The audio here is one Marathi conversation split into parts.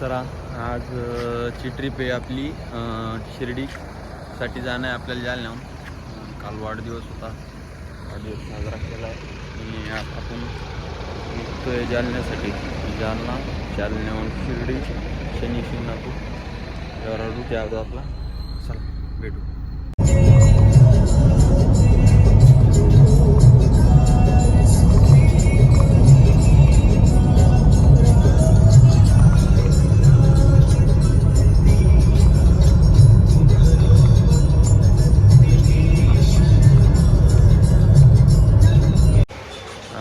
सरा. आज ची ट्रिप आहे आपली शिर्डीसाठी जाणं आहे आपल्याला जालन्याहून काल वाढदिवस होता. वाढदिवस साजरा केला आहे आणि आज आपण आहे जालन्यासाठी. जालना जालन्याहून शिर्डी शनी शिंगणापूर. यावर रूट आपला. चला भेटू.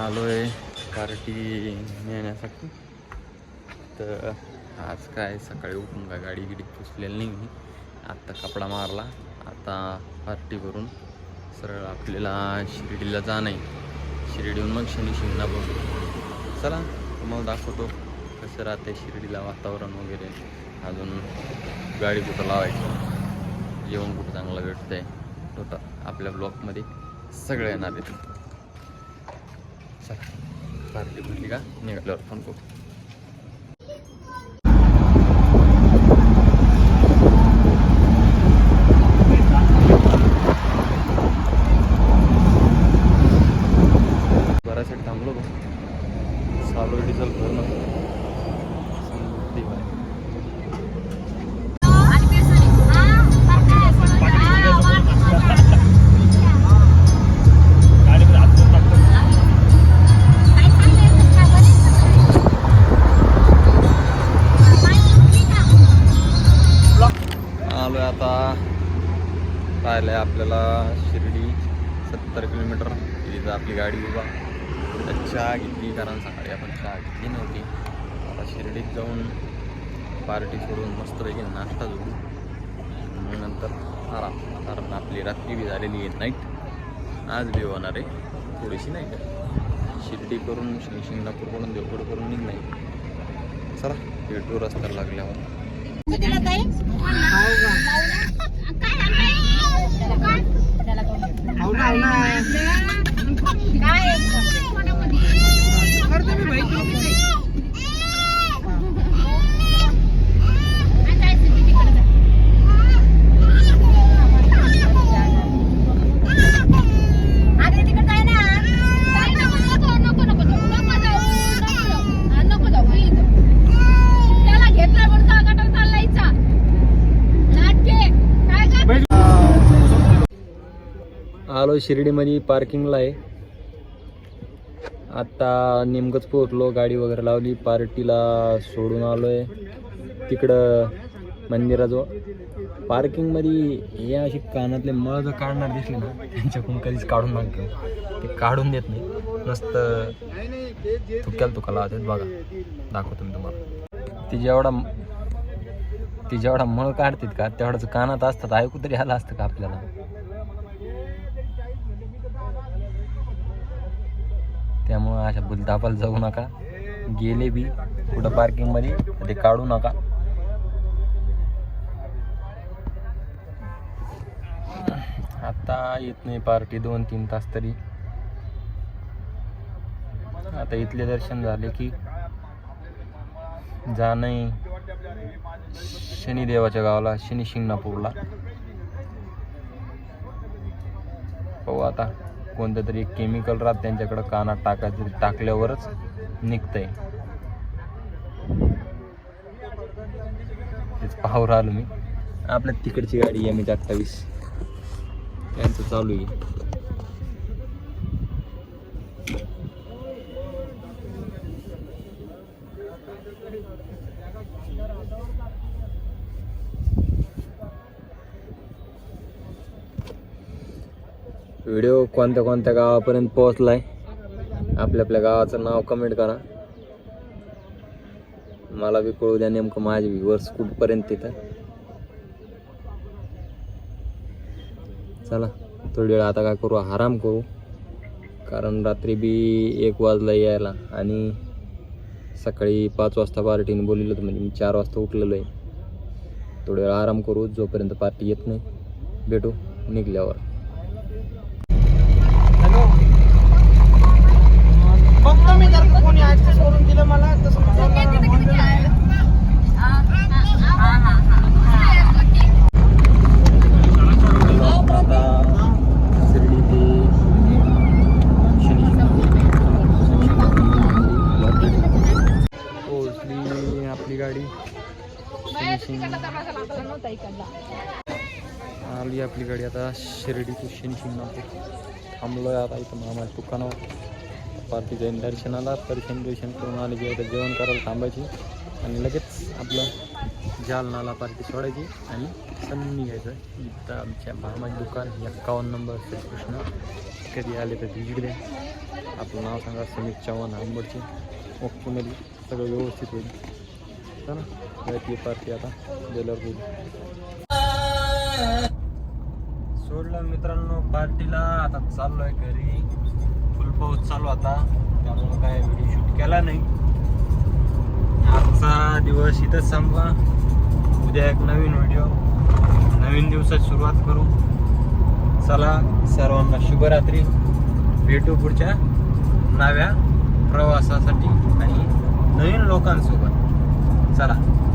आलो आहे पार्टी नेण्यासाठी. तर आज काय सकाळी उठून काय गाडी गिडी पुसलेली नाही मी. आत्ता कपडा मारला. आता पार्टी भरून सरळ आपल्याला शिर्डीला जाणं आहे. शिर्डीहून मग शनी शिंगणापूर चला तुम्हाला दाखवतो कसं राहते शिर्डीला वातावरण वगैरे. अजून गाडी कुठं लावायची? जेवण कुठं चांगलं भेटतं आहे आपल्या ब्लॉकमध्ये सगळे येणार आहेत. चला. पार्टी भेटली का? निघाल्यावर फोन करू. आहे आपल्याला शिर्डी सत्तर किलोमीटर. तिथं आपली गाडी उभा. चहा घेतली कारण सकाळी आपण चहा घेतली नव्हती. आता शिर्डीत जाऊन पार्टी सोडून मस्तपैकी नाश्ता जोडू मग नंतर आराम. कारण आपली रात्री बी झालेली आहे नाईट आज बी होणार आहे. थोडीशी नाही का? शिर्डी करून शि- शिंगणापूरकडून देवगड करून निघ नाही चला भेटू रस्त्याला लागल्यावर. आलो शिर्डीमध्ये पार्किंगला आहे. आता नेमकंच पोहोचलो गाडी वगैरे लावली पार्टीला सोडून आलो आहे तिकडं मंदिराजवळ पार्किंगमध्ये हे अशी कानातले मळ जर काढणार दिसले ना त्यांच्याकडून कधीच काढून मागतो ते काढून देत नाही. नुसतं तुक्याला तुका लावतात बघा. दाखवतो मी तुम्हाला. ती जेवढा ती जेवढा मळ काढतात का तेवढाच कानात असतात. ऐकू तरी आलं असतं का आपल्याला? त्यामुळं अशा बुलतापाला जाऊ नका. गेले बी कुठं पार्किंगमध्ये ते काढू नका. आता येत नाही पार्टी दोन तीन तास तरी. आता इथले दर्शन झाले की जाणं शनिदेवाच्या गावाला शनी शिंगणापूरला. पाहू आता. कोणतं तरी एक केमिकल राहत त्यांच्याकडं कानात टाकायचं टाकल्यावरच निघतंय. तेच पाहू राहिलो मी. आपल्या तिकडची गाडी एम एच अठ्ठावीस. त्यांचं चालू आहे. व्हिडिओ कोणत्या कोणत्या गावापर्यंत पोहोचलाय? आपल्या आपल्या गावाचं नाव कमेंट करा. मला बी कळू द्या नेमकं माझे व्ह्युअर्स कुठपर्यंत तिथं चला थोडी वेळ आता काय करू? आराम करू. कारण रात्री बी एक वाजला यायला आणि सकाळी पाच वाजता पार्टीने बोललेलं होतं. म्हणजे मी चार वाजता उठलेलो आहे थोडी वेळ आराम करू. जोपर्यंत पार्टी येत नाही भेटू निघल्यावर बघतो मी जर कोणी ऍक्सेस करून दिलं मला तसं मला हा आली. आपली गाडी आता शिर्डी टू शनी शिंगणापूर थांबलो आहे आता इथं मामाच्या दुकानावर. पार्टी जाईन दर्शनाला दर्शन दर्शन करून आले की आता जेवण करायला थांबायची. आणि लगेच आपलं जालनाला पार्टी सोडायची आणि सन्नी घ्यायचं. इथं आमच्या मामाचे दुकान एक्कावन्न नंबर श्रीकृष्ण कधी आले तर विजिट द्या. आपलं नाव सांगा समीर चव्हाण आंबडचे. ओकेमध्ये सगळं व्यवस्थित होईल. चला ती पार्टी आता गेल्यावर सोडलं मित्रांनो पार्टीला. आता चाललो घरी. फुल पाऊस चालू आता. त्यामुळं काय व्हिडिओ शूट केला नाही. आजचा दिवस इथंच संपला. उद्या एक नवीन व्हिडिओ नवीन दिवसात सुरुवात करू. चला सर्वांना शुभरात्री. भेटू पुढच्या नव्या प्रवासासाठी आणि नवीन लोकांसोबत. चला.